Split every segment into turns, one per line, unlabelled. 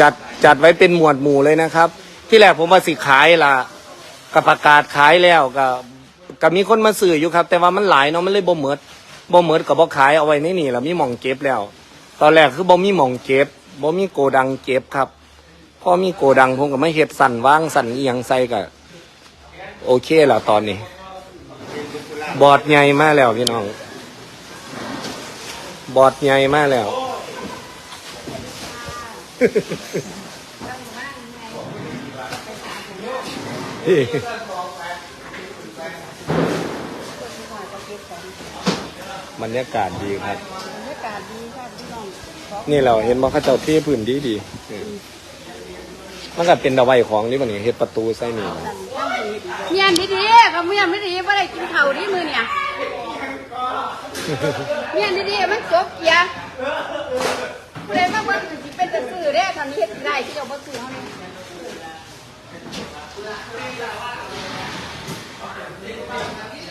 จัดจัดไว้เป็นหมวดหมู่เลยนะครับ ที่แรกผมว่าสิขายล่ะก็ประกาศขายแล้วก็ก็มีคนมาซื้ออยู่ครับ แต่ว่ามันหลายเนาะมันเลยบ่เหมิดบ่เหมิดก็บ่ขายเอาไว้ในนี่แล้วมีหม่องเก็บแล้ว ตอนแรกคือบ่มีหม่องเก็บบ่มีโกดังเก็บครับพอมีโกดังผมก็ไม่เฮ็ดสั่นว่างสั่นอีหยังใส่ก็โอเคแล้วตอนนี้ บอดใหญ่มากแล้วพี่น้อง บอดใหญ่มากแล้ว บรรยากาศดีครับ
บรรยากาศดีค่ะพี่น้องขอ
นี่เราเห็นว่าเขาเจ้าเที่พื้นดีดีเออมันก็เป็นดาวไว้ของนี่มันนี่เฮ็ดประตูใส่นี่
สั่นตั้งดีเมียนดีๆก็เมียนไม่ดีไม่ได้กินข้าวดีมือเนี่ยเมียนดีๆมันจบเกียร์ผู้ใดมาเบิ่งสิเป็นตะซื้อเด้ทำนี้เฮ็ดได้ที่เอาบ่ซื้อเฮานี่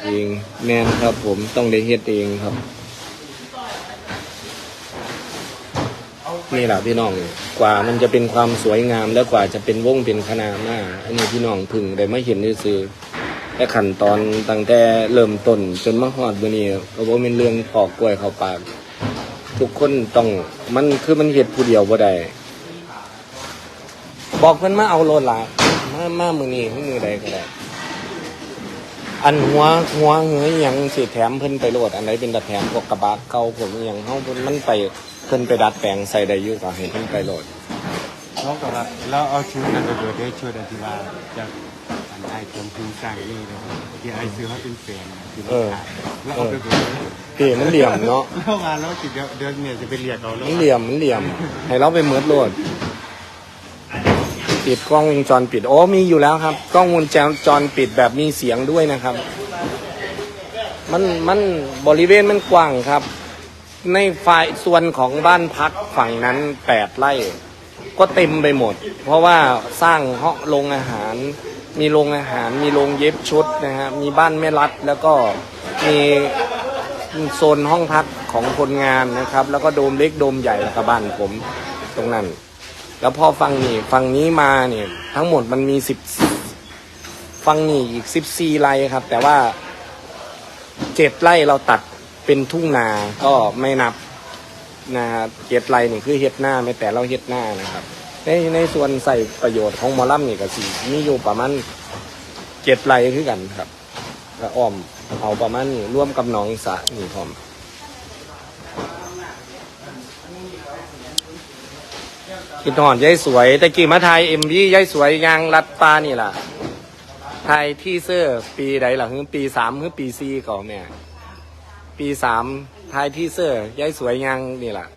เองแมนครับผมต้องได้เฮ็ดเองครับ นี่แหละพี่น้องกว่ามันจะเป็นความสวยงามแล้วกว่าจะเป็นวงเป็นคณะมาอันนี้พี่น้องพึ่งได้มาเห็นซื่อแต่ขั้นตอนตั้งแต่เริ่มต้นจนมาฮอดมือนี้ก็บ่แม่นเรื่องปอกกล้วยเข้าปาก ทุกคนต้องมันคือมันเฮ็ดผู้เดียวบ่ได้บอกเพิ่นมาเอาโลดละมามามือนี้มือใดก็ได้ อันหัวหัวเหงยอยังสิแถมเพิ่นไปโหลด อันไหนเป็นดัดแถมพวกกระบะเก่าผมอหยังเฮาเพิ่นมันไปเพิ่นไปดัดแปลงใส่ได้อยู่ก็ให้เพิ่นไปโหลด
เขาก็ว่าเราเอาชุดนั้นไปเปิดได้ชุดอันที่ว่าจาก อันไอ้จมพิงสร้างนี่เลยที่ไอ้ซื้อเขาเป็นแฟนที่เราขายแล้วเอาไปเปิด
พี่มันเหลี่ยมเนาะ
แล้วมาแล้วติดเดี๋ยวเดือนเนี่ยจะไปเรียกเราแล้ว
มันเหลี่ยมมันเหลี่ยม ให้เราไปเมิดโหลดปิดกล้องวงจรปิดโอ้มีอยู่แล้วครับ กล้องวงจรปิดแบบมีเสียงด้วยนะครับ มันมันบริเวณมันกว้างครับ ในฝ่ายส่วนของบ้านพักฝั่งนั้นแปดไร่ ก็เต็มไปหมด เพราะว่าสร้างห้องโรงอาหาร มีโรงอาหาร มีโรงเย็บชุดนะฮะ มีบ้านแม่รัด แล้วก็มีโซนห้องพักของคนงานนะครับ แล้วก็โดมเล็กโดมใหญ่กับบ้านผมตรงนั้น แล้วพอฟังนี่ฟังนี้มาเนี่ยทั้งหมดมันมีสิบฟังนี่อีกสิบสี่ไร่ครับ แต่ว่าเจ็ดไร่เราตัดเป็นทุ่งนาก็ไม่นับ นะฮะเฮ็ดไรนี่คือเฮ็ดหน้าไม่แต่เราเฮ็ดหน้านะครับ ในในส่วนใส่ประโยชน์ของหมอลำนี่ก็สิมีอยู่ประมาณเจ็ดไรคือกันครับก็อ้อมเอาประมาณนี้ร่วมกับน้องสะนี่พร้อมคิดหอนยายสวยตะกี้มาไทยเอ็มวียายสวยยางรัดปลานี่ล่ะไทยที่เสื้อปีใดล่ะคือปีสามคือปีสี่ก่อนแม่ ปีสามทายที่เสื้อยายสวยยังนี่แหละ